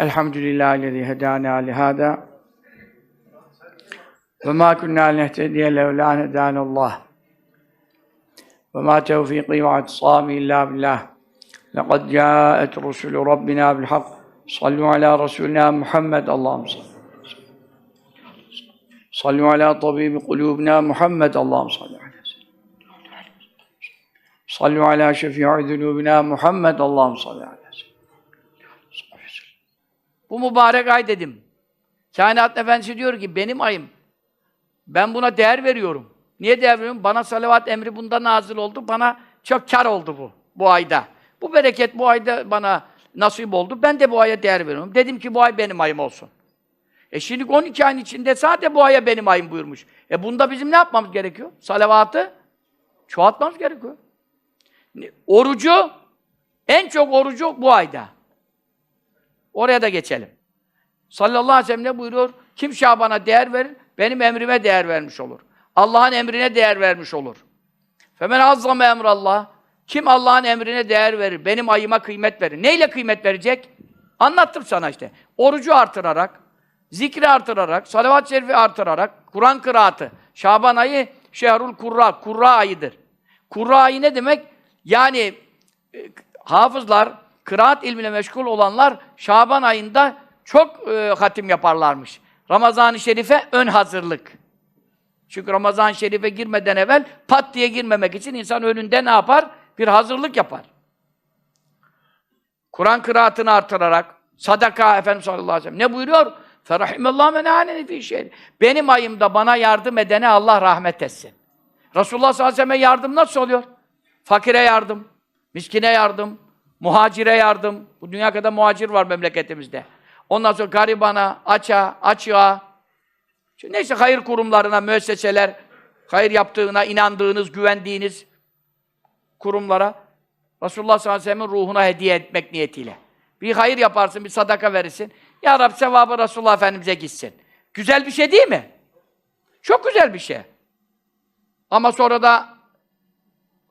الحمد لله الذي هدانا لهذا. وما كنا لنهتدي لولا أن هدانا الله. وما توفيقي واعتصامي إلا بالله. لقد جاءت رسل ربنا بالحق. صلوا على رسولنا محمد. اللهم صل صلوا على طبيب قلوبنا محمد. اللهم صل على صلوا على شفيع ذنوبنا محمد. اللهم صل على Bu mübarek ay dedim. Kainat Efendisi diyor ki benim ayım. Ben buna değer veriyorum. Niye değer veriyorum? Bana salavat emri bunda nazil oldu. Bana çok kar oldu bu, bu ayda. Bu bereket bu ayda bana nasip oldu. Ben de bu aya değer veriyorum. Dedim ki bu ay benim ayım olsun. E şimdi 12 ayın içinde sadece bu aya benim ayım buyurmuş. E bunda bizim ne yapmamız gerekiyor? Salavatı çoğaltmamız gerekiyor. Orucu, en çok orucu bu ayda. Oraya da geçelim. Sallallahu aleyhi ve sellem ne buyuruyor? Kim Şaban'a değer verir, benim emrime değer vermiş olur. Allah'ın emrine değer vermiş olur. Femen azzame emrallah. Kim Allah'ın emrine değer verir, benim ayıma kıymet verir. Neyle kıymet verecek? Anlattım sana işte. Orucu artırarak, zikri artırarak, salavat-ı şerifi artırarak, Kur'an kıraatı. Şaban ayı şehrul kurra, kurra ayıdır. Kurra ayı ne demek? Yani e, hafızlar, kıraat ilmine meşgul olanlar Şaban ayında çok e, hatim yaparlarmış. Ramazan-ı Şerif'e ön hazırlık. Çünkü Ramazan-ı Şerif'e girmeden evvel pat diye girmemek için insan önünde ne yapar? Bir hazırlık yapar. Kur'an kıraatını artırarak, sadaka Efendimiz sallallahu aleyhi ve sellem ne buyuruyor? Ferahimallahu men aneni fi şey. Benim ayımda bana yardım edene Allah rahmet etsin. Resulullah sallallahu aleyhi ve sellem yardım nasıl oluyor? Fakire yardım, miskine yardım, muhacire yardım. Bu dünya kadar muhacir var memleketimizde. Ondan sonra garibana, aça, açığa. Neyse hayır kurumlarına, müesseseler, hayır yaptığına inandığınız, güvendiğiniz kurumlara Resulullah sallallahu aleyhi ve sellem'in ruhuna hediye etmek niyetiyle. Bir hayır yaparsın, bir sadaka verirsin. Ya Rab sevabı Resulullah Efendimiz'e gitsin. Güzel bir şey değil mi? Çok güzel bir şey. Ama sonra da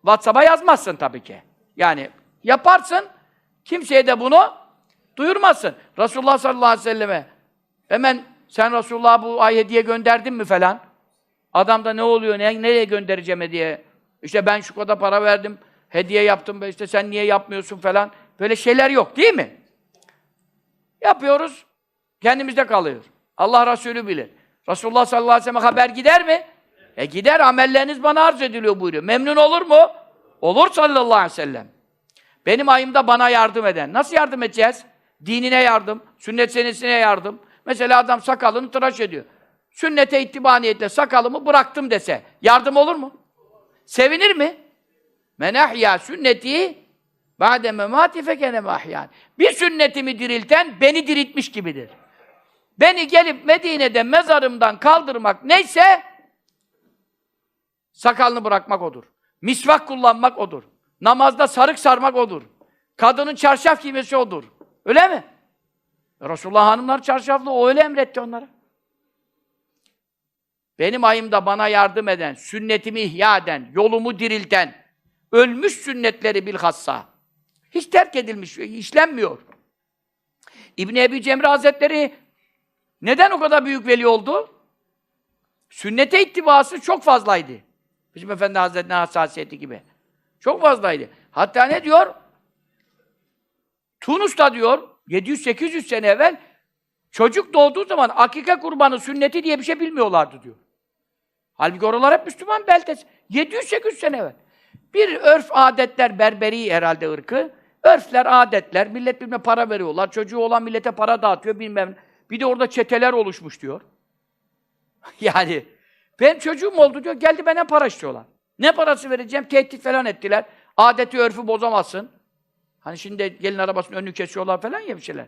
WhatsApp'a yazmazsın tabii ki. Yani yaparsın, kimseye de bunu duyurmazsın. Resulullah sallallahu aleyhi ve selleme hemen sen Resulullah'a bu ay hediye gönderdin mi falan? Adam da ne oluyor, ne, nereye göndereceğim hediye? İşte ben şu kadar para verdim, hediye yaptım, işte sen niye yapmıyorsun falan. Böyle şeyler yok değil mi? Yapıyoruz, kendimizde kalıyor. Allah Resulü bilir. Resulullah sallallahu aleyhi ve sellem haber gider mi? E gider, amelleriniz bana arz ediliyor buyuruyor. Memnun olur mu? Olur sallallahu aleyhi ve sellem. Benim ayımda bana yardım eden. Nasıl yardım edeceğiz? Dinine yardım, sünnet senesine yardım. Mesela adam sakalını tıraş ediyor. Sünnete ittiba niyetle sakalımı bıraktım dese, yardım olur mu? Sevinir mi? Menahya sünneti ba'de memati fekene mahyan. Bir sünnetimi dirilten beni diriltmiş gibidir. Beni gelip Medine'de mezarımdan kaldırmak neyse sakalını bırakmak odur. Misvak kullanmak odur. Namazda sarık sarmak odur. Kadının çarşaf giymesi odur. Öyle mi? Resulullah hanımlar çarşaflı, o öyle emretti onlara. Benim ayımda bana yardım eden, sünnetimi ihya eden, yolumu dirilten, ölmüş sünnetleri bilhassa, hiç terk edilmiş, işlenmiyor. İbn Ebi Cemre Hazretleri neden o kadar büyük veli oldu? Sünnete ittibası çok fazlaydı. Bizim Efendi Hazretleri'nin hassasiyeti gibi. Çok fazlaydı. Hatta ne diyor? Tunus'ta diyor, 700-800 sene evvel çocuk doğduğu zaman akika kurbanı sünneti diye bir şey bilmiyorlardı diyor. Halbuki oralar hep Müslüman beldesi. 700-800 sene evvel. Bir örf adetler, berberi herhalde ırkı. Örfler, adetler, millet birbirine para veriyorlar. Çocuğu olan millete para dağıtıyor bilmem. Bir de orada çeteler oluşmuş diyor. yani benim çocuğum oldu diyor, geldi benden para istiyorlar. Ne parası vereceğim? Tehdit falan ettiler. Adeti, örfü bozamazsın. Hani şimdi gelin arabasının önünü kesiyorlar falan ya bir şeyler.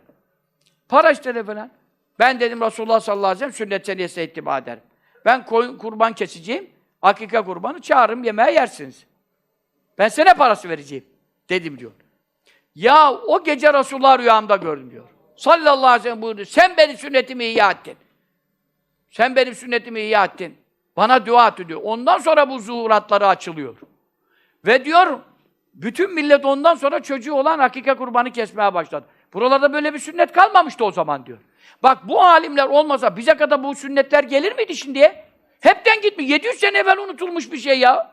Para istedi falan. Ben dedim Resulullah sallallahu aleyhi ve sellem sünnet seniyesine ittiba ederim. Ben koyun, kurban keseceğim. Hakika kurbanı çağırırım yemeğe yersiniz. Ben size ne parası vereceğim? Dedim diyor. Ya o gece Resulullah rüyamda gördüm diyor. Sallallahu aleyhi ve sellem buyurdu. Sen benim sünnetimi ihya ettin. Sen benim sünnetimi ihya ettin. Bana dua et diyor. Ondan sonra bu zuhuratları açılıyor. Ve diyor, bütün millet ondan sonra çocuğu olan hakika kurbanı kesmeye başladı. Buralarda böyle bir sünnet kalmamıştı o zaman diyor. Bak bu alimler olmasa bize kadar bu sünnetler gelir miydi şimdiye? Hepten gitmiş. 700 sene evvel unutulmuş bir şey ya.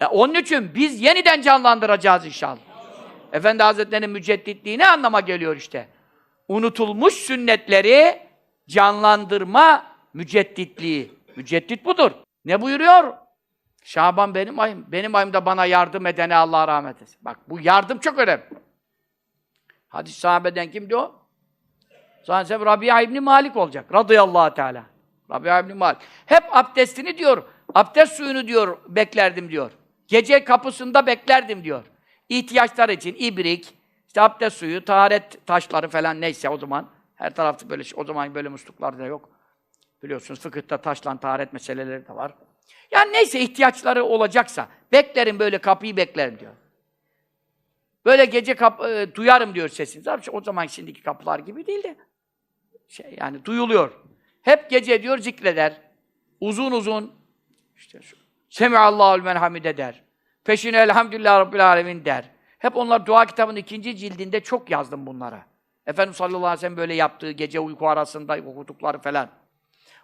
ya onun için biz yeniden canlandıracağız inşallah. Efendi Hazretleri'nin mücedditliği ne anlama geliyor işte? Unutulmuş sünnetleri canlandırma mücedditliği. Müceddit budur. Ne buyuruyor? Şaban benim ayım. Benim ayımda bana yardım edene Allah rahmet etsin. Bak bu yardım çok önemli. Hadis sahabeden kimdi o? Sonra Rabia İbni Malik olacak. Radıyallahu Teala. Rabia İbni Malik. Hep abdestini diyor, abdest suyunu diyor, beklerdim diyor. Gece kapısında beklerdim diyor. İhtiyaçlar için ibrik, işte abdest suyu, taharet taşları falan neyse o zaman. Her tarafta böyle, o zaman böyle musluklar da yok. Biliyorsunuz fıkıhta taşlan taharet meseleleri de var. Yani neyse ihtiyaçları olacaksa, beklerim böyle kapıyı beklerim diyor. Böyle gece kap e, duyarım diyor sesini. Tabii o zaman şimdiki kapılar gibi değil de. Şey yani duyuluyor. Hep gece diyor zikreder. Uzun uzun işte şu Semihallahu men hamide der. Peşine elhamdülillah rabbil alemin der. Hep onlar dua kitabının ikinci cildinde çok yazdım bunlara. Efendimiz sallallahu aleyhi ve sellem böyle yaptığı gece uyku arasında okudukları falan.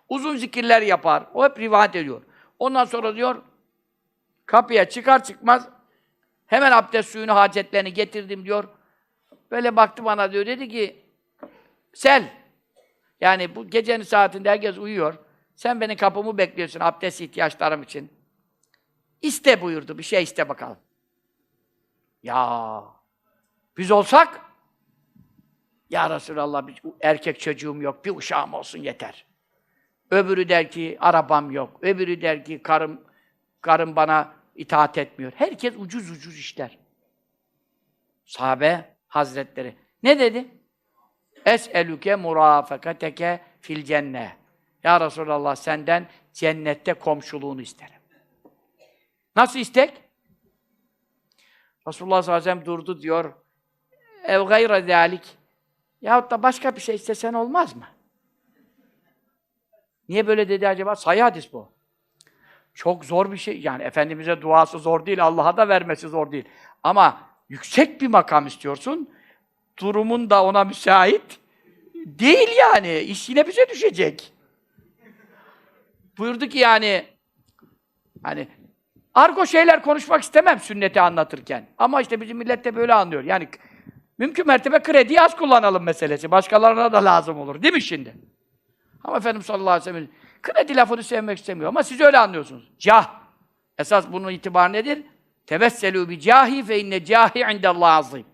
Uzun zikirler yapar. O hep rivayet ediyor. Ondan sonra diyor kapıya çıkar çıkmaz hemen abdest suyunu hacetlerini getirdim diyor. Böyle baktı bana diyor dedi ki Sel yani bu gecenin saatinde herkes uyuyor. Sen benim kapımı bekliyorsun abdest ihtiyaçlarım için. İste buyurdu. Bir şey iste bakalım. Ya biz olsak ya Resulallah bir erkek çocuğum yok, bir uşağım olsun yeter. Öbürü der ki arabam yok. Öbürü der ki karım karım bana itaat etmiyor. Herkes ucuz ucuz işler. Sahabe Hazretleri ne dedi? Es'elüke murafakateke fil cenne. Ya Resulallah senden cennette komşuluğunu isterim. Nasıl istek? Resulullah sallallahu aleyhi ve sellem durdu diyor. Ev gayre zâlik. Yahut da başka bir şey istesen olmaz mı? Niye böyle dedi acaba? Sayı hadis bu. Çok zor bir şey. Yani Efendimiz'e duası zor değil, Allah'a da vermesi zor değil. Ama yüksek bir makam istiyorsun, durumun da ona müsait değil yani. İş yine bize düşecek. Buyurdu ki yani hani argo şeyler konuşmak istemem sünneti anlatırken. Ama işte bizim millet de böyle anlıyor. Yani mümkün mertebe krediyi az kullanalım meselesi. Başkalarına da lazım olur. Değil mi şimdi? Ama Efendimiz sallallahu aleyhi ve sellem kredi lafını sevmek istemiyor ama siz öyle anlıyorsunuz. Cah. Esas bunun itibarı nedir? Tevesselû bi cahi fe inne cahi indellâh azîm.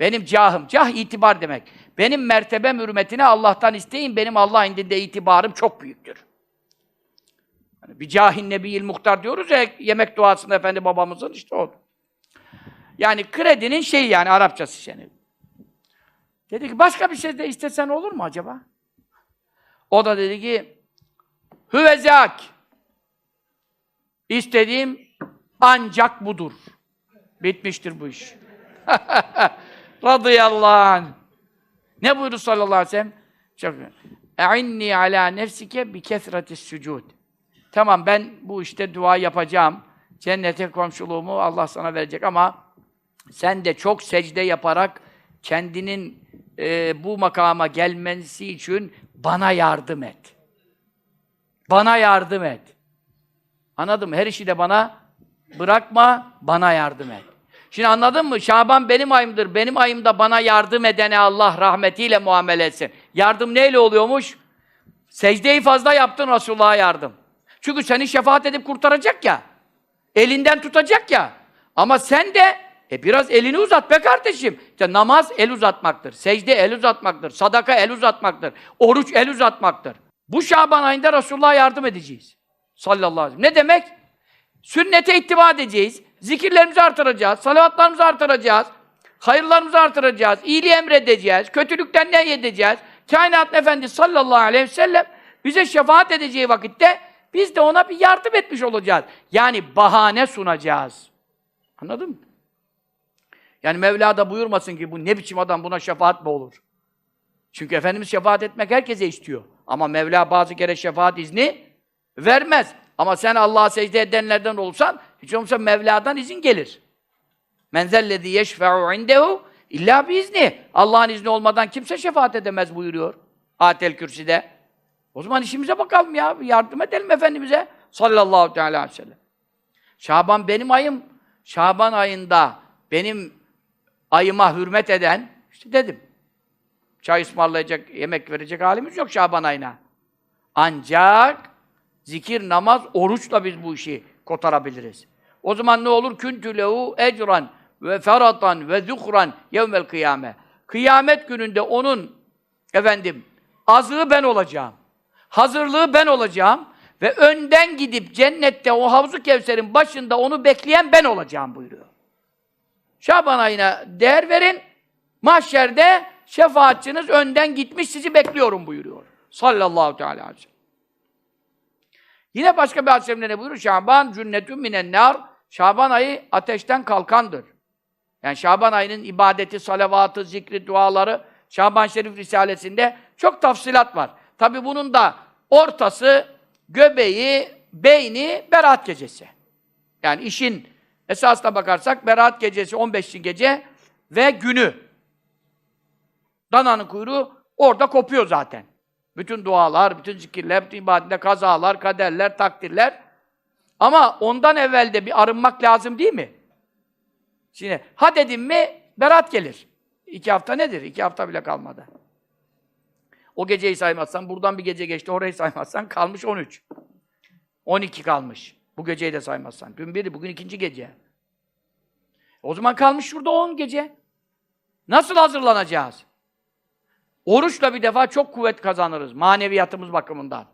Benim cahım, cah itibar demek. Benim mertebem hürmetine Allah'tan isteyin, benim Allah indinde itibarım çok büyüktür. Yani bir cahin nebiyil muhtar diyoruz ya, yemek duasında efendi babamızın işte o. Yani kredinin şeyi yani Arapçası yani. Dedi ki başka bir şey de istesen olur mu acaba? O da dedi ki Hüvezak İstediğim ancak budur. Bitmiştir bu iş. Radıyallahu anh. Ne buyurdu sallallahu aleyhi ve sellem? E'inni ala nefsike bi kesretis sucud. Tamam ben bu işte dua yapacağım. Cennete komşuluğumu Allah sana verecek ama sen de çok secde yaparak kendinin e, bu makama gelmesi için bana yardım et. Bana yardım et. Anladın mı? Her işi de bana bırakma, bana yardım et. Şimdi anladın mı? Şaban benim ayımdır. Benim ayımda bana yardım edene Allah rahmetiyle muamele etsin. Yardım neyle oluyormuş? Secdeyi fazla yaptın Resulullah'a yardım. Çünkü seni şefaat edip kurtaracak ya. Elinden tutacak ya. Ama sen de e biraz elini uzat be kardeşim. İşte namaz el uzatmaktır. Secde el uzatmaktır. Sadaka el uzatmaktır. Oruç el uzatmaktır. Bu Şaban ayında Resulullah'a yardım edeceğiz. Sallallahu aleyhi ve sellem. Ne demek? Sünnete ittiba edeceğiz. Zikirlerimizi artıracağız. Salavatlarımızı artıracağız. Hayırlarımızı artıracağız. iyiliği emredeceğiz. Kötülükten ne edeceğiz? Kainat Efendi sallallahu aleyhi ve sellem bize şefaat edeceği vakitte biz de ona bir yardım etmiş olacağız. Yani bahane sunacağız. Anladın mı? Yani Mevla da buyurmasın ki bu ne biçim adam buna şefaat mi olur? Çünkü Efendimiz şefaat etmek herkese istiyor. Ama Mevla bazı kere şefaat izni vermez. Ama sen Allah'a secde edenlerden olursan hiç olmazsa Mevla'dan izin gelir. Men zellezî yeşfe'u indehu İlla bir izni. Allah'ın izni olmadan kimse şefaat edemez buyuruyor. Atel Kürsi'de. O zaman işimize bakalım ya. Yardım edelim Efendimiz'e. Sallallahu teala aleyhi ve sellem. Şaban benim ayım. Şaban ayında benim ayıma hürmet eden, işte dedim. Çay ısmarlayacak, yemek verecek halimiz yok Şaban ayına. Ancak zikir, namaz, oruçla biz bu işi kotarabiliriz. O zaman ne olur? Küntü lehu ecran ve feratan ve zuhran yevmel kıyame. Kıyamet gününde onun efendim azığı ben olacağım. Hazırlığı ben olacağım ve önden gidip cennette o havzu kevserin başında onu bekleyen ben olacağım buyuruyor. Şaban ayına değer verin. Mahşerde şefaatçiniz önden gitmiş sizi bekliyorum buyuruyor. Sallallahu teala aleyhi ve sellem. Yine başka bir hadis ne buyuruyor? Şaban cünnetün minen nar. Şaban ayı ateşten kalkandır. Yani Şaban ayının ibadeti, salavatı, zikri, duaları Şaban Şerif Risalesi'nde çok tafsilat var. Tabi bunun da ortası, göbeği, beyni Berat gecesi. Yani işin esasına bakarsak Berat gecesi 15. gece ve günü. Dananın kuyruğu orada kopuyor zaten. Bütün dualar, bütün zikirler, bütün ibadetler, kazalar, kaderler, takdirler. Ama ondan evvel de bir arınmak lazım değil mi? Şimdi ha dedim mi berat gelir. İki hafta nedir? İki hafta bile kalmadı. O geceyi saymazsan, buradan bir gece geçti, orayı saymazsan kalmış 13. 12 kalmış. Bu geceyi de saymazsan. Dün biri, bugün ikinci gece. O zaman kalmış şurada 10 gece. Nasıl hazırlanacağız? Oruçla bir defa çok kuvvet kazanırız maneviyatımız bakımından.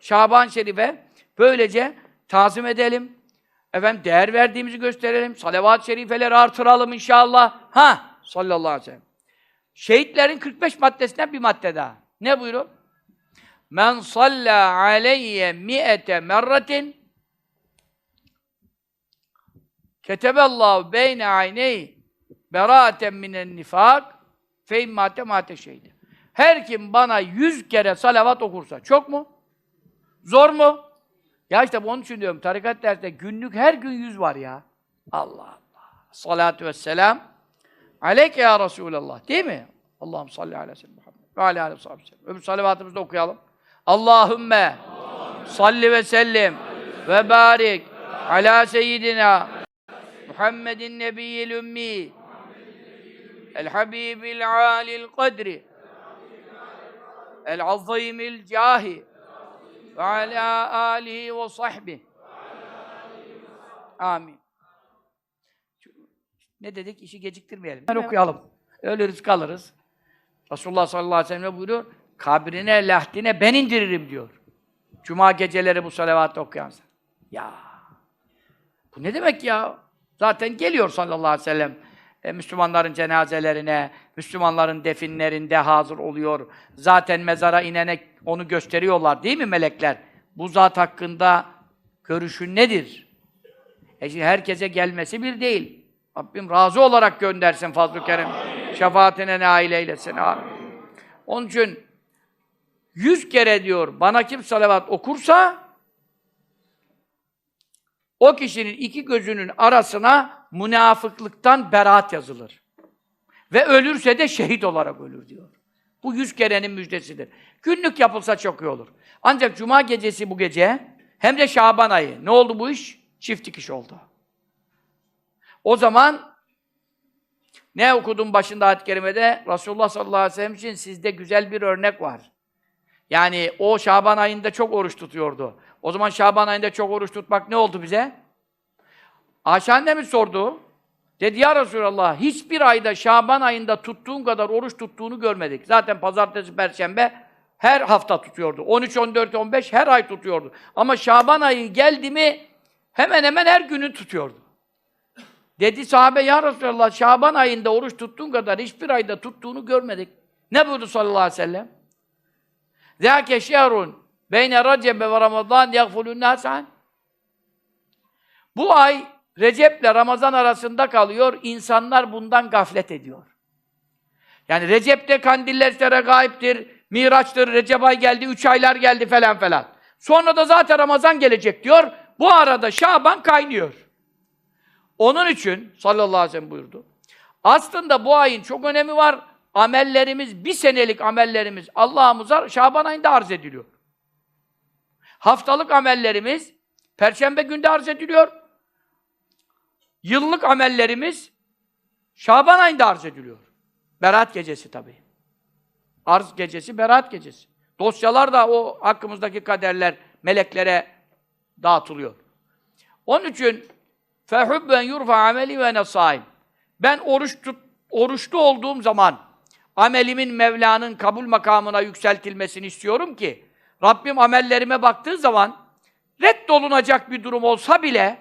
Şaban Şerif'e böylece tazim edelim. Efendim değer verdiğimizi gösterelim. Salavat-ı şerifeleri artıralım inşallah. Ha sallallahu aleyhi ve sellem. Şehitlerin 45 maddesinden bir madde daha. Ne buyuruyor? Men salla aleyye mi'ete merratin Keteballahu beyne ayney beraaten minen nifak fe immate mate şehidi. Her kim bana yüz kere salavat okursa, çok mu? Zor mu? Ya işte onun için diyorum, tarikat dersinde günlük her gün yüz var ya. Allah Allah. Salatu vesselam. Aleyke ya Resulallah. Değil mi? Allah'ım salli aleyhi ve sellem. Ve aleyhi aleyhi ve sellem. Öbür salavatımızı da okuyalım. Allahümme salli ve sellim ve barik ala seyyidina Muhammedin nebiyyil ümmi el habibil alil kadri el azimil cahi ve ala alihi ve sahbihi. Amin. Ne dedik? İşi geciktirmeyelim. Hemen okuyalım. Ölürüz kalırız. Resulullah sallallahu aleyhi ve sellem buyuruyor? Kabrine, lahdine ben indiririm diyor. Cuma geceleri bu salavatı okuyansa. Ya. Bu ne demek ya? Zaten geliyor sallallahu aleyhi ve sellem. E, Müslümanların cenazelerine, Müslümanların definlerinde hazır oluyor. Zaten mezara inene onu gösteriyorlar değil mi melekler? Bu zat hakkında görüşün nedir? E şimdi herkese gelmesi bir değil. Rabbim razı olarak göndersin fazl-ı kerem. Şefaatine nail eylesin. Amin. Onun için yüz kere diyor, bana kim salavat okursa o kişinin iki gözünün arasına münafıklıktan beraat yazılır. Ve ölürse de şehit olarak ölür diyor. Bu yüz kerenin müjdesidir. Günlük yapılsa çok iyi olur. Ancak cuma gecesi bu gece, hem de Şaban ayı. Ne oldu bu iş? Çift dikiş oldu. O zaman ne okudum başında ayet-i kerimede? Resulullah sallallahu aleyhi ve sellem için sizde güzel bir örnek var. Yani o Şaban ayında çok oruç tutuyordu. O zaman Şaban ayında çok oruç tutmak ne oldu bize? Ayşe annemiz sordu. Dedi ya Resulallah hiçbir ayda Şaban ayında tuttuğun kadar oruç tuttuğunu görmedik. Zaten pazartesi, perşembe her hafta tutuyordu. 13, 14, 15 her ay tutuyordu. Ama Şaban ayı geldi mi hemen hemen her günü tutuyordu. Dedi sahabe ya Resulallah Şaban ayında oruç tuttuğun kadar hiçbir ayda tuttuğunu görmedik. Ne buyurdu sallallahu aleyhi ve sellem? Zâke şehrun beyne Recebe ve Ramazan yagfulun nâs'an. Bu ay Recep ile Ramazan arasında kalıyor. İnsanlar bundan gaflet ediyor. Yani Recep'te kandiller işte regaiptir, Miraç'tır, Recep ay geldi, üç aylar geldi falan falan. Sonra da zaten Ramazan gelecek diyor. Bu arada Şaban kaynıyor. Onun için sallallahu aleyhi ve sellem buyurdu. Aslında bu ayın çok önemi var. Amellerimiz, bir senelik amellerimiz Allah'ımıza Şaban ayında arz ediliyor. Haftalık amellerimiz Perşembe günde arz ediliyor. Yıllık amellerimiz Şaban ayında arz ediliyor. Berat gecesi tabii. Arz gecesi, berat gecesi. Dosyalar da o hakkımızdaki kaderler meleklere dağıtılıyor. Onun için fehubben yurfa ameli ve nesaim. Ben oruç tut, oruçlu olduğum zaman amelimin Mevla'nın kabul makamına yükseltilmesini istiyorum ki Rabbim amellerime baktığı zaman reddolunacak bir durum olsa bile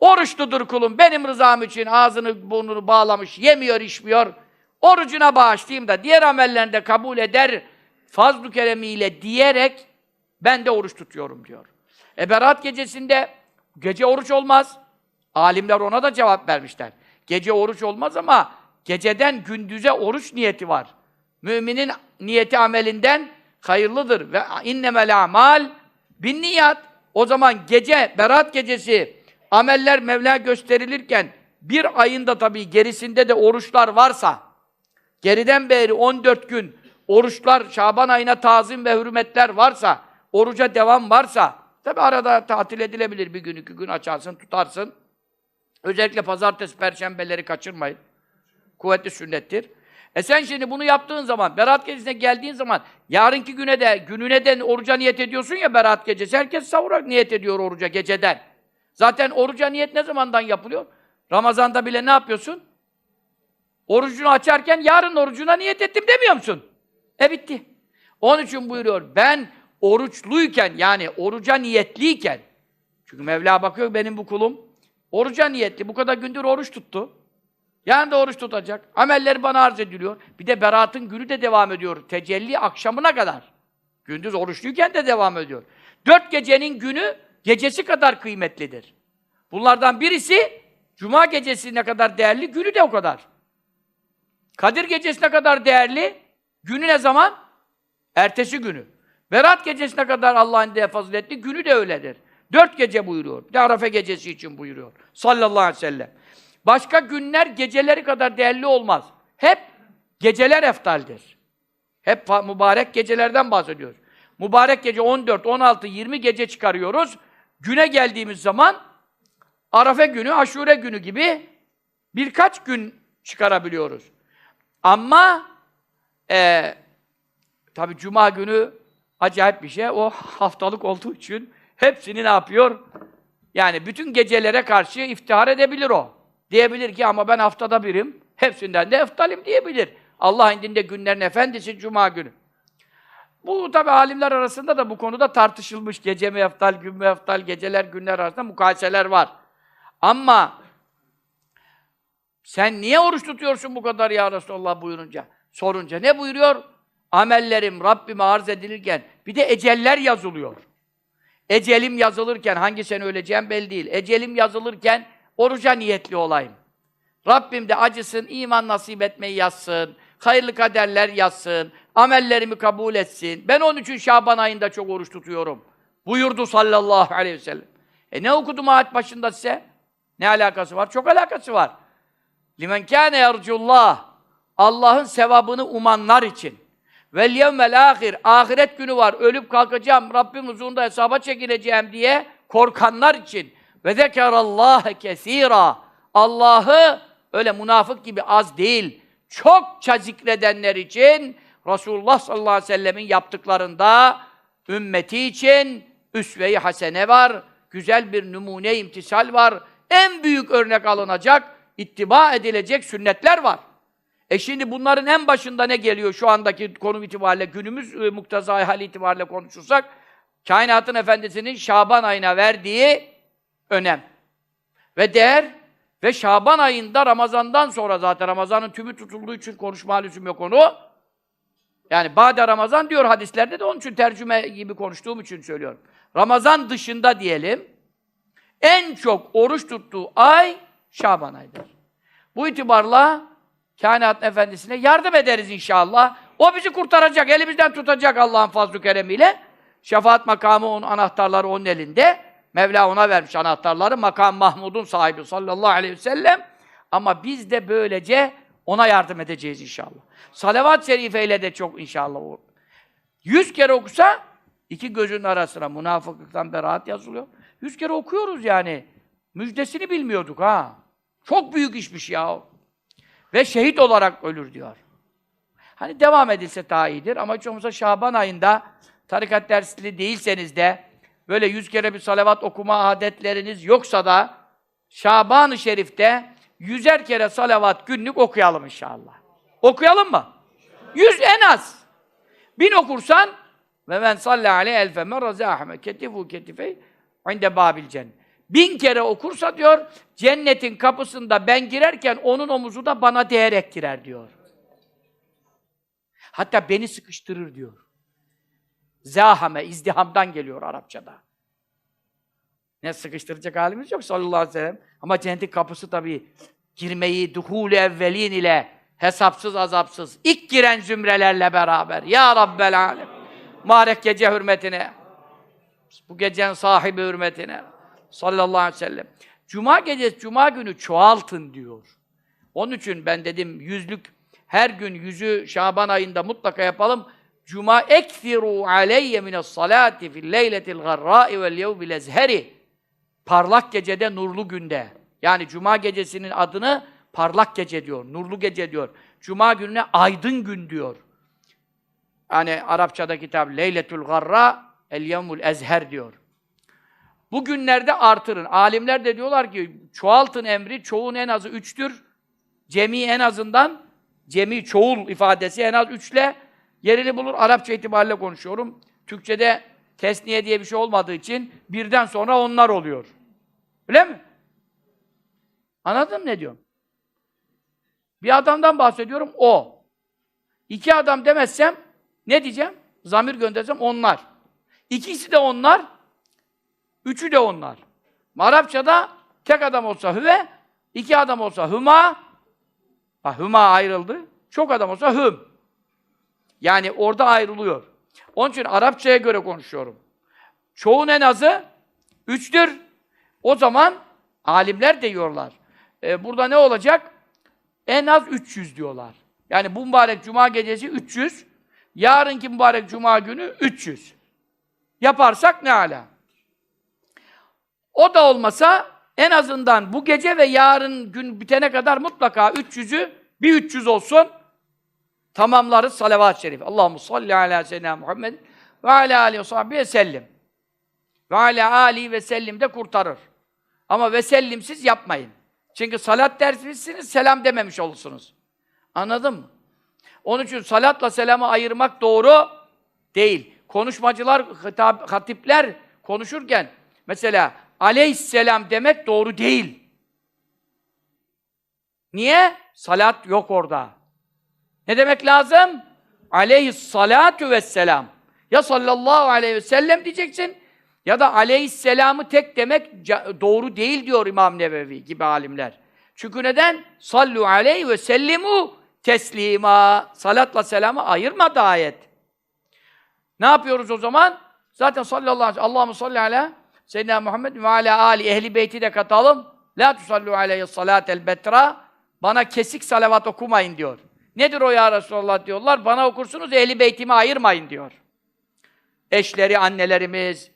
oruçludur kulum. Benim rızam için ağzını burnunu bağlamış, yemiyor, içmiyor. Orucuna bağışlayayım da diğer amellerini de kabul eder fazl-ı keremiyle diyerek ben de oruç tutuyorum diyor. E Berat gecesinde gece oruç olmaz. Alimler ona da cevap vermişler. Gece oruç olmaz ama geceden gündüze oruç niyeti var. Müminin niyeti amelinden hayırlıdır. Ve innemel amal bin niyat. O zaman gece, berat gecesi ameller Mevla gösterilirken bir ayında tabii gerisinde de oruçlar varsa geriden beri 14 gün oruçlar, Şaban ayına tazim ve hürmetler varsa, oruca devam varsa, tabi arada tatil edilebilir bir gün, iki gün açarsın, tutarsın. Özellikle pazartesi, perşembeleri kaçırmayın. Kuvvetli sünnettir. E sen şimdi bunu yaptığın zaman, Berat gecesine geldiğin zaman, yarınki güne de, gününe de oruca niyet ediyorsun ya Berat gecesi. Herkes savura niyet ediyor oruca geceden. Zaten oruca niyet ne zamandan yapılıyor? Ramazan'da bile ne yapıyorsun? Orucunu açarken yarın orucuna niyet ettim demiyor musun? E bitti. Onun için buyuruyor, ben oruçluyken yani oruca niyetliyken, çünkü Mevla bakıyor benim bu kulum, oruca niyetli, bu kadar gündür oruç tuttu. Yarın da oruç tutacak. Amelleri bana arz ediliyor. Bir de beratın günü de devam ediyor. Tecelli akşamına kadar. Gündüz oruçluyken de devam ediyor. Dört gecenin günü gecesi kadar kıymetlidir. Bunlardan birisi Cuma gecesi ne kadar değerli, günü de o kadar. Kadir gecesi ne kadar değerli, günü ne zaman? Ertesi günü. Berat gecesi ne kadar Allah'ın indinde faziletli, günü de öyledir. Dört gece buyuruyor. Bir de Arafa gecesi için buyuruyor. Sallallahu aleyhi ve sellem. Başka günler geceleri kadar değerli olmaz. Hep geceler eftaldir. Hep mübarek gecelerden bahsediyoruz. Mübarek gece 14, 16, 20 gece çıkarıyoruz. Güne geldiğimiz zaman Arafa günü, Aşure günü gibi birkaç gün çıkarabiliyoruz. Ama e, tabi Cuma günü acayip bir şey. O haftalık olduğu için hepsini ne yapıyor? Yani bütün gecelere karşı iftihar edebilir o. Diyebilir ki ama ben haftada birim, hepsinden de eftalim diyebilir. Allah indinde günlerin efendisi Cuma günü. Bu tabi alimler arasında da bu konuda tartışılmış. Gece mi eftal, gün mü eftal, geceler, günler arasında mukayeseler var. Ama sen niye oruç tutuyorsun bu kadar ya Resulallah buyurunca? Sorunca ne buyuruyor? Amellerim Rabbime arz edilirken bir de eceller yazılıyor. Ecelim yazılırken hangi sene öleceğim belli değil. Ecelim yazılırken oruca niyetli olayım. Rabbim de acısın, iman nasip etmeyi yazsın, hayırlı kaderler yazsın, amellerimi kabul etsin. Ben onun için Şaban ayında çok oruç tutuyorum. Buyurdu sallallahu aleyhi ve sellem. E ne okudum ayet başında size? Ne alakası var? Çok alakası var. Limen kâne yercullah. Allah'ın sevabını umanlar için. Vel yevmel ahir. Ahiret günü var. Ölüp kalkacağım. Rabbim huzurunda hesaba çekileceğim diye korkanlar için. Ve zekerallâhe kesîrâ. Allah'ı öyle münafık gibi az değil, çokça zikredenler için Resulullah sallallahu aleyhi ve sellemin yaptıklarında ümmeti için üsve-i hasene var, güzel bir numune imtisal var, en büyük örnek alınacak, ittiba edilecek sünnetler var. E şimdi bunların en başında ne geliyor şu andaki konum itibariyle, günümüz e, muktezai hal itibariyle konuşursak, kainatın efendisinin Şaban ayına verdiği önem ve değer ve Şaban ayında Ramazan'dan sonra zaten Ramazan'ın tümü tutulduğu için konuşma lüzum yok onu. Yani Bade Ramazan diyor hadislerde de onun için tercüme gibi konuştuğum için söylüyorum. Ramazan dışında diyelim en çok oruç tuttuğu ay Şaban ayıdır. Bu itibarla kainat efendisine yardım ederiz inşallah. O bizi kurtaracak, elimizden tutacak Allah'ın fazl-ı keremiyle. Şefaat makamı onun anahtarları onun elinde. Mevla ona vermiş anahtarları. Makam Mahmud'un sahibi sallallahu aleyhi ve sellem. Ama biz de böylece Ona yardım edeceğiz inşallah. Salavat-ı şerifeyle de çok inşallah. Yüz kere okusa iki gözün arasına münafıklıktan beraat yazılıyor. Yüz kere okuyoruz yani. Müjdesini bilmiyorduk ha. Çok büyük işmiş ya. Ve şehit olarak ölür diyor. Hani devam edilse daha iyidir ama olmazsa Şaban ayında tarikat dersli değilseniz de böyle yüz kere bir salavat okuma adetleriniz yoksa da Şaban-ı Şerif'te yüzer kere salavat günlük okuyalım inşallah. Okuyalım mı? Yüz en az. Bin okursan ve men salli aleyhi elfe merre zâhme ketifu ketifey inde babil cennet. Bin kere okursa diyor, cennetin kapısında ben girerken onun omuzu da bana değerek girer diyor. Hatta beni sıkıştırır diyor. Zahame, izdihamdan geliyor Arapçada. Ne sıkıştıracak halimiz yok sallallahu aleyhi ve sellem. Ama cennetin kapısı tabii girmeyi duhul evvelin ile hesapsız azapsız ilk giren zümrelerle beraber. Ya Rabbel alem. Mübarek gece hürmetine. Bu gecenin sahibi hürmetine. Sallallahu aleyhi ve sellem. Cuma gecesi, cuma günü çoğaltın diyor. Onun için ben dedim yüzlük her gün yüzü Şaban ayında mutlaka yapalım. Cuma ekfiru aleyye mines salati fil leyletil garra'i vel yevmil ezheri. Parlak gecede, nurlu günde. Yani cuma gecesinin adını parlak gece diyor, nurlu gece diyor. Cuma gününe aydın gün diyor. Yani Arapçada kitap Leyletül Garra el yevmul ezher diyor. Bu günlerde artırın. Alimler de diyorlar ki çoğaltın emri, çoğun en azı üçtür. Cemi en azından, cemi çoğul ifadesi en az üçle yerini bulur. Arapça itibariyle konuşuyorum. Türkçede tesniye diye bir şey olmadığı için birden sonra onlar oluyor. Öyle mi? Anladın ne diyorum? Bir adamdan bahsediyorum, o. İki adam demezsem ne diyeceğim? Zamir göndersem onlar. İkisi de onlar, üçü de onlar. Arapçada tek adam olsa hüve, iki adam olsa hüma, ha, hüma ayrıldı, çok adam olsa hüm. Yani orada ayrılıyor. Onun için Arapçaya göre konuşuyorum. Çoğun en azı üçtür. O zaman alimler diyorlar. Ee, burada ne olacak? En az 300 diyorlar. Yani bu mübarek cuma gecesi 300, yarınki mübarek cuma günü 300. Yaparsak ne ala? O da olmasa en azından bu gece ve yarın gün bitene kadar mutlaka 300'ü bir 300 olsun. Tamamlarız salavat-ı şerif. Allahu salli ala seyyidina Muhammed ve ala alihi ve sahbihi sellim. Ve ala alihi ve sellim de kurtarır. Ama ve sellimsiz yapmayın. Çünkü salat dersiniz, selam dememiş olursunuz. Anladın mı? Onun için salatla selamı ayırmak doğru değil. Konuşmacılar, hitap, hatipler konuşurken mesela aleyhisselam demek doğru değil. Niye? Salat yok orada. Ne demek lazım? Aleyhissalatu vesselam. Ya sallallahu aleyhi ve sellem diyeceksin ya da aleyhisselamı tek demek doğru değil diyor İmam Nevevi gibi alimler. Çünkü neden? Sallu aleyhi ve sellimu teslima. Salatla selamı ayırmadı ayet. Ne yapıyoruz o zaman? Zaten sallallahu aleyhi ve sellem, Allahümme salli ala Seyyidina Muhammed ve ala ali ehli beyti de katalım. La tusallu aleyhi salatel betra. Bana kesik salavat okumayın diyor. Nedir o ya Resulallah diyorlar. Bana okursunuz ehli beytimi ayırmayın diyor. Eşleri, annelerimiz,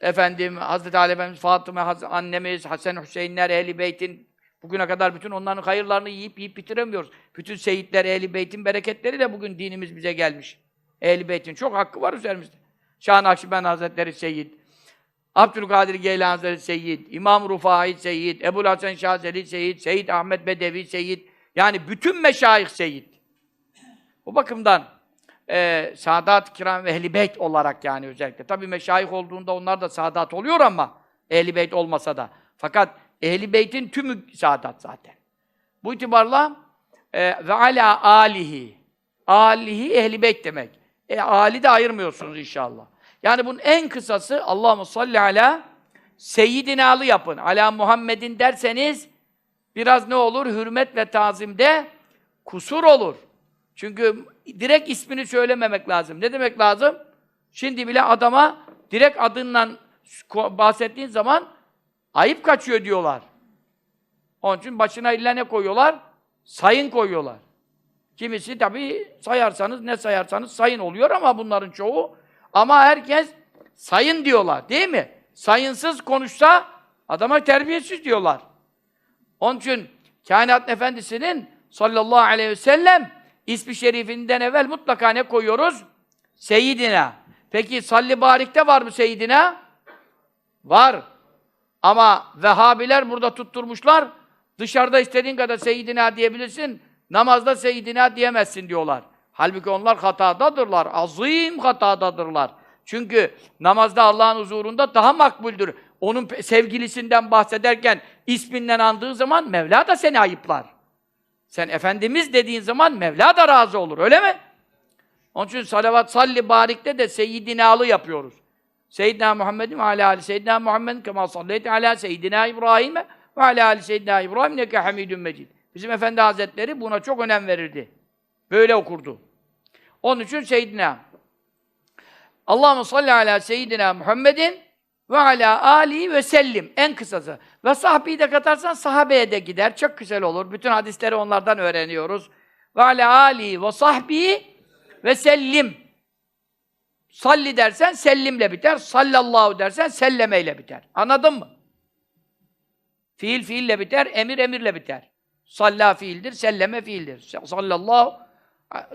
efendim Hazreti Ali Efendimiz, Fatıma Haz annemiz, Hasan Hüseyinler, ehli beytin bugüne kadar bütün onların hayırlarını yiyip yiyip bitiremiyoruz. Bütün seyitler, ehli beytin bereketleri de bugün dinimiz bize gelmiş. Ehli beytin çok hakkı var üzerimizde. Şah Nakşibend Hazretleri Seyyid, Abdülkadir Geylani Hazretleri Seyyid, İmam Rufai Seyyid, Ebu Hasan Şazeli Seyyid, Seyyid Ahmet Bedevi Seyyid, yani bütün meşayih Seyyid. Bu bakımdan e, Sadat Kiram ve Ehl-i Beyt olarak yani özellikle. Tabii meşayih olduğunda onlar da Sadat oluyor ama Ehl-i Beyt olmasa da. Fakat Ehl-i Beyt'in tümü Sadat zaten. Bu itibarla e, ve ala alihi alihi Ehl-i Beyt demek. E, ali de ayırmıyorsunuz inşallah. Yani bunun en kısası Allahu salli ala Seyyidinalı yapın. Ala Muhammed'in derseniz biraz ne olur? Hürmet ve tazimde kusur olur. Çünkü direkt ismini söylememek lazım. Ne demek lazım? Şimdi bile adama direkt adından bahsettiğin zaman ayıp kaçıyor diyorlar. Onun için başına illa ne koyuyorlar? sayın koyuyorlar. Kimisi tabii sayarsanız ne sayarsanız sayın oluyor ama bunların çoğu. Ama herkes sayın diyorlar değil mi? Sayınsız konuşsa adama terbiyesiz diyorlar. Onun için kainat efendisinin sallallahu aleyhi ve sellem ismi şerifinden evvel mutlaka ne koyuyoruz? Seyyidina. Peki salli barikte var mı Seyyidina? Var. Ama Vehhabiler burada tutturmuşlar. Dışarıda istediğin kadar Seyyidina diyebilirsin. Namazda Seyyidina diyemezsin diyorlar. Halbuki onlar hatadadırlar. Azim hatadadırlar. Çünkü namazda Allah'ın huzurunda daha makbuldür. Onun sevgilisinden bahsederken isminden andığı zaman Mevla da seni ayıplar. Sen Efendimiz dediğin zaman Mevla da razı olur. Öyle mi? Onun için salavat salli barikte de seyyidinalı yapıyoruz. Seyyidina Muhammedin ve ala ali seyyidina Muhammedin kema salleyte ala seyyidina İbrahim'e ve ala ali seyyidina İbrahim neke hamidun mecid. Bizim Efendi Hazretleri buna çok önem verirdi. Böyle okurdu. Onun için seyyidina Allahumme salli ala seyyidina Muhammedin ve ala ali ve sellim. En kısası. Ve sahbiyi de katarsan sahabeye de gider. Çok güzel olur. Bütün hadisleri onlardan öğreniyoruz. Ve ala ali ve sahbihi ve sellim. Salli dersen sellimle biter. Sallallahu dersen sellemeyle biter. Anladın mı? Fiil fiille biter, emir emirle biter. Salla fiildir, selleme fiildir. Sallallahu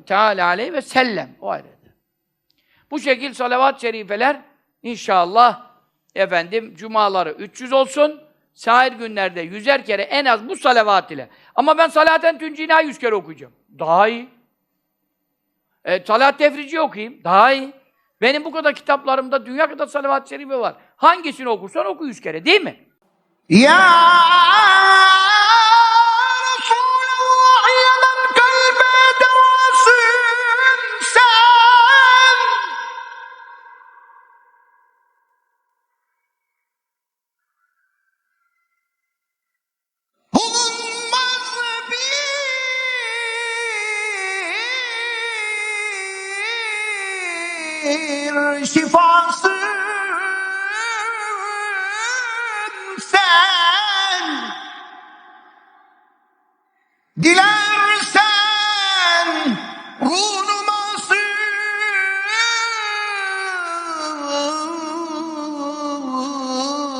teala aleyhi ve sellem. O ayrı. Bu şekil salavat-ı şerifeler inşallah efendim cumaları 300 olsun. Sair günlerde yüzer kere en az bu salavat ile. Ama ben salaten tüncina 100 kere okuyacağım. Daha iyi. E, salat tefrici okuyayım. Daha iyi. Benim bu kadar kitaplarımda dünya kadar salavat-ı şerife var. Hangisini okursan oku 100 kere değil mi? Ya şifasın sen. Dilersen ruhuma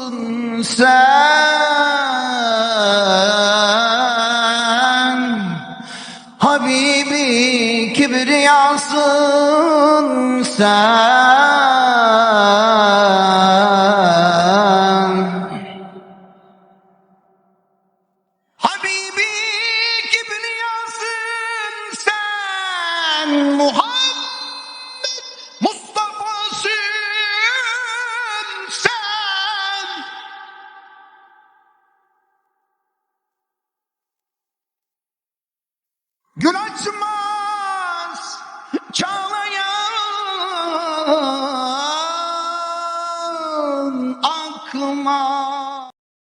sığın sen. Habibi kibriyasın sen